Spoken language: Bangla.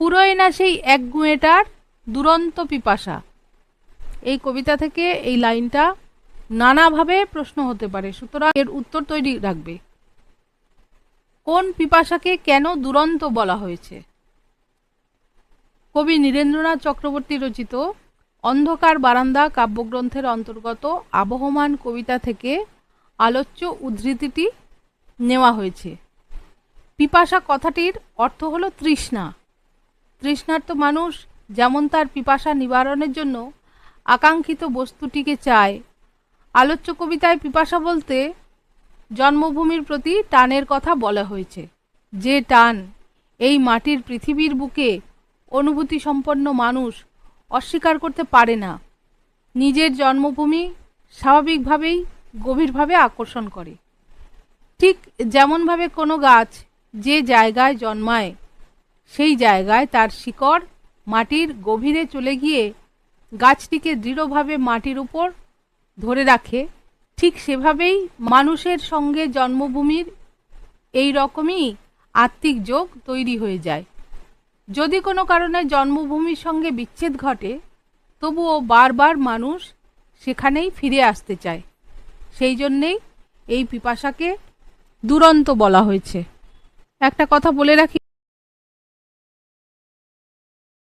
ফুরোয় না সেই এক গুঁয়েটার দুরন্ত পিপাসা। এই কবিতা থেকে এই লাইনটা নানাভাবে প্রশ্ন হতে পারে। সুতরাং এর উত্তর তৈরি রাখবে। কোন পিপাসাকে কেন দুরন্ত বলা হয়েছে? কবি নীরেন্দ্রনাথ চক্রবর্তী রচিত অন্ধকার বারান্দা কাব্যগ্রন্থের অন্তর্গত আবহমান কবিতা থেকে আলোচ্য উদ্ধৃতিটি নেওয়া হয়েছে। পিপাসা কথাটির অর্থ হলো তৃষ্ণা। তৃষ্ণার্ত মানুষ যেমন তার পিপাসা নিবারণের জন্য আকাঙ্ক্ষিত বস্তুটিকে চায়। আলোচ্য কবিতায় পিপাসা বলতে জন্মভূমির প্রতি টানের কথা বলা হয়েছে। যে টান এই মাটির পৃথিবীর বুকে অনুভূতি সম্পন্ন মানুষ অস্বীকার করতে পারে না। নিজের জন্মভূমি স্বাভাবিকভাবেই গভীরভাবে আকর্ষণ করে। ঠিক যেমনভাবে কোনো গাছ যে জায়গায় জন্মায় সেই জায়গায় তার শিকড় মাটির গভীরে চলে গিয়ে গাছটিকে দৃঢ়ভাবে মাটির উপর ধরে রাখে। ঠিক সেভাবেই মানুষের সঙ্গে জন্মভূমির এই রকমই আত্মিক যোগ তৈরি হয়ে যায়। যদি কোনো কারণে জন্মভূমির সঙ্গে বিচ্ছেদ ঘটে, তবুও বারবার মানুষ সেখানেই ফিরে আসতে চায়। সেই জন্যেই এই পিপাসাকে দুরন্ত বলা হয়েছে। একটা কথা বলে রাখি